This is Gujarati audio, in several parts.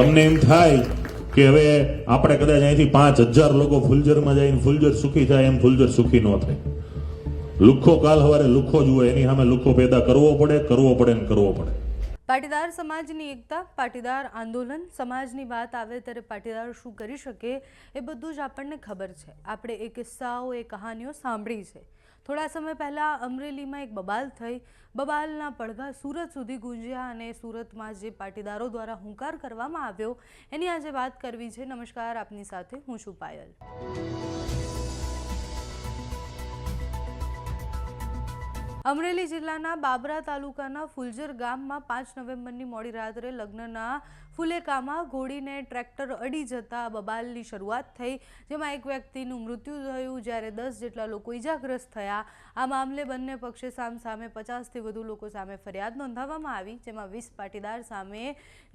તમને એમ થાય કે હવે આપણે કદાચ અહીંથી પાંચ હજાર લોકો ફુલજરમાં જઈને ફુલજર સુખી થાય એમ ફુલજર સુખી ન થાય. લુખ્ખો કાલ હવારે લુખ્ખો જુએ એની સામે લુખ્ખો પેદા કરવો પડે કરવો પડે ને કરવો પડે. પાટીદાર સમાજની એકતા, પાટીદાર આંદોલન, સમાજની વાત આવે ત્યારે પાટીદાર શું કરી શકે એ બધું જ આપણને ખબર છે. આપણે એ કિસ્સાઓ, એ કહાનીઓ સાંભળી છે. થોડા સમય પહેલાં અમરેલીમાં એક બબાલ થઈ. બબાલના પડઘા સુરત સુધી ગુંજ્યા અને સુરતમાં જે પાટીદારો દ્વારા હુંકાર કરવામાં આવ્યો, એની આજે વાત કરવી છે. નમસ્કાર, આપની સાથે હું છું પાયલ. અમરેલી જિલ્લાના બાબરા તાલુકાના ફુલજર ગામમાં પાંચ નવેમ્બરની મોડી રાત્રે લગ્નના ફુલેકામાં ઘોડીને ટ્રેક્ટર અડી જતા બબાલની શરૂઆત થઈ, જેમાં એક વ્યક્તિનું મૃત્યુ થયું જ્યારે દસ જેટલા લોકો ઈજાગ્રસ્ત થયા. આ મામલે બંને પક્ષે સામ સામે પચાસથી વધુ લોકો સામે ફરિયાદ નોંધાવવામાં આવી, જેમાં વીસ પાટીદાર સામે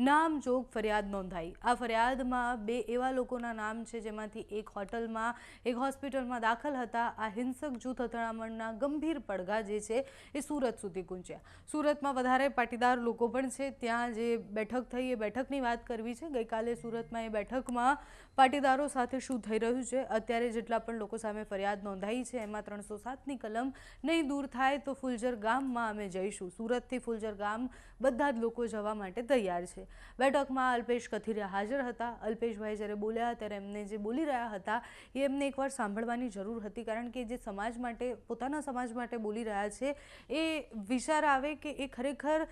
નામજોગ ફરિયાદ નોંધાઈ. આ ફરિયાદમાં બે એવા લોકોના નામ છે જેમાંથી એક હોટલમાં, એક હોસ્પિટલમાં દાખલ હતા. આ હિંસક જૂથ અથડામણના ગંભીર પડઘા જે છે એ સુરત સુધી ગુંજ્યા. સુરતમાં વધારે પાટીદાર લોકો પણ છે. ત્યાં જે બેઠક થઈ એ બેઠકની વાત કરવી છે. ગઈકાલે સુરતમાં એ બેઠકમાં પાટીદારો સાથે શું થઈ રહ્યું છે? અત્યારે જેટલા પણ લોકો સામે ફરિયાદ નોંધાઈ છે, એમાં ત્રણસો સાતની કલમ નહીં દૂર થાય તો ફુલજર ગામમાં અમે જઈશું. સુરતથી ફુલજર ગામ બધા જ લોકો જવા માટે તૈયાર છે. બેઠકમાં અલ્પેશ કથિરિયા હાજર હતા. અલ્પેશભાઈ જ્યારે બોલ્યા ત્યારે એમને જે બોલી રહ્યા હતા એ એમને એકવાર સાંભળવાની જરૂર હતી કારણ કે જે સમાજ માટે, પોતાના સમાજ માટે બોલી રહ્યા છે એ વિચાર આવે કે એ ખરેખર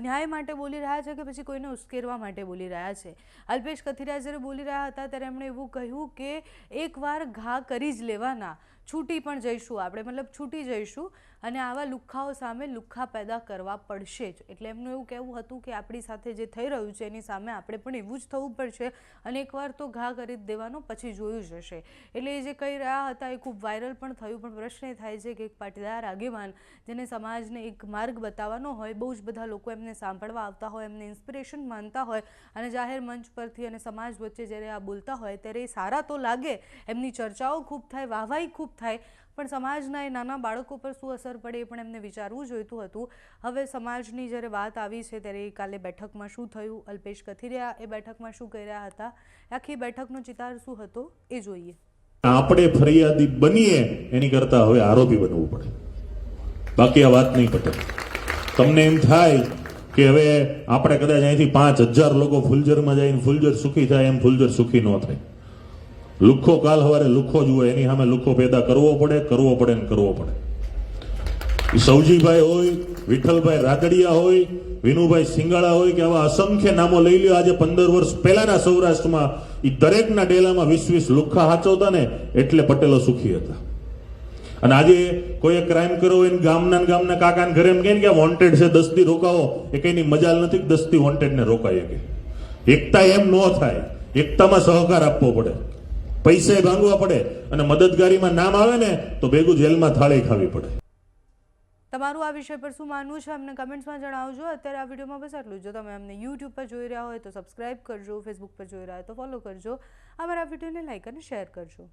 ન્યાય માટે બોલી રહ્યા છે કે પછી કોઈને ઉશ્કેરવા માટે બોલી રહ્યા છે? અલ્પેશ કથિરા જ્યારે બોલી રહ્યા હતા ત્યારે એમણે એવું કહ્યું કે, એકવાર ઘા કરી જ લેવાના. છૂટી પણ જઈશું આપણે, મતલબ છૂટી જઈશું અને આવા લુખ્ખાઓ સામે લુખ્ખા પેદા કરવા પડશે જ. એટલે એમનું એવું કહેવું હતું કે આપણી સાથે જે થઈ રહ્યું છે એની સામે આપણે પણ એવું જ થવું પડશે અને એકવાર તો ઘા કરી દેવાનો પછી જોયું જ હશે. એટલે એ જે કહી રહ્યા હતા એ ખૂબ વાયરલ પણ થયું, પણ પ્રશ્ન એ થાય છે કે એક પાટીદાર આગેવાન જેને સમાજને એક માર્ગ બતાવવાનો હોય, બહુ જ બધા લોકો એમને સાંભળવા આવતા હોય, એમને ઇન્સ્પિરેશન માનતા હોય અને જાહેર મંચ પરથી અને સમાજ વચ્ચે જ્યારે આ બોલતા હોય ત્યારે એ સારા તો લાગે, એમની ચર્ચાઓ ખૂબ થાય વાહવાઈ ખૂબ થાય. પણ સમાજના એ નાના બાળકો પર શું અસર પડે એ પણ એમને વિચારવું જોઈતું હતું. હવે સમાજની જ્યારે વાત આવી છે ત્યારે કાલે બેઠકમાં શું થયું, અલ્પેશ કથિરિયા એ બેઠકમાં શું કહી રહ્યા હતા? આખી બેઠકનો ચિતાર શું હતો એ જોઈએ. આપણે ફરિયાદી બનીએ, એની કરતા હવે આરોપી બનવું પડે. બાકી આ વાત નહીં પટે. તમને એમ થાય કે હવે આપણે કદાચ અહીંથી પાંચ હજાર લોકો ફુલજરમાં જઈને ફુલજર સુખી થાય એમ ફુલજર સુખી ન થાય. લુખ્ખો કાલ હવારે લુખ્ખો જુએ, એની સામે લુખ્ખો પેદા કરવો પડે કરવો પડે ને કરવો પડે. સૌજીભાઈ હોય, વિઠ્ઠલભાઈ રાદડિયા હોય, વિનુભાઈ સિંગાળા હોય કે આવા અસંખ્ય નામો લઈ લ્યો. આજે પંદર વર્ષ પહેલાના સૌરાષ્ટ્રમાં એ દરેકના ડેલામાં વીસ વીસ લુખ્ખા હાચવતા ને એટલે પટેલો સુખી હતા. અને આજે કોઈએ ક્રાઇમ કર્યો હોય ગામના ગામના કાકાને ઘરે એમ કે વોન્ટેડ છે દસથી રોકાવો. એ કઈની મજાલ નથી દસ્તી વોન્ટેડ ને રોકાય કે. એકતા એમ ન થાય. એકતામાં સહકાર આપવો પડે. પૈસે ભાંગવા પડે અને મદદગારીમાં નામ આવે ને, તો ભેગું જેલમાં થાળી ખાવી પડે. તમારું આ વિષય પર શું માનવું છે, અમને કમેન્ટ્સમાં જણાવજો. અત્યારે આ વિડીયોમાં બસ આટલું જ. તમે અમને યુટ્યુબ પર જોઈ રહ્યા હોય તો સબસ્ક્રાઇબ કરજો ફેસબુક પર જોઈ રહ્યા હોય તો ફોલો કરજો. અમારા વિડીયોને લાઇક અને શેર કરજો.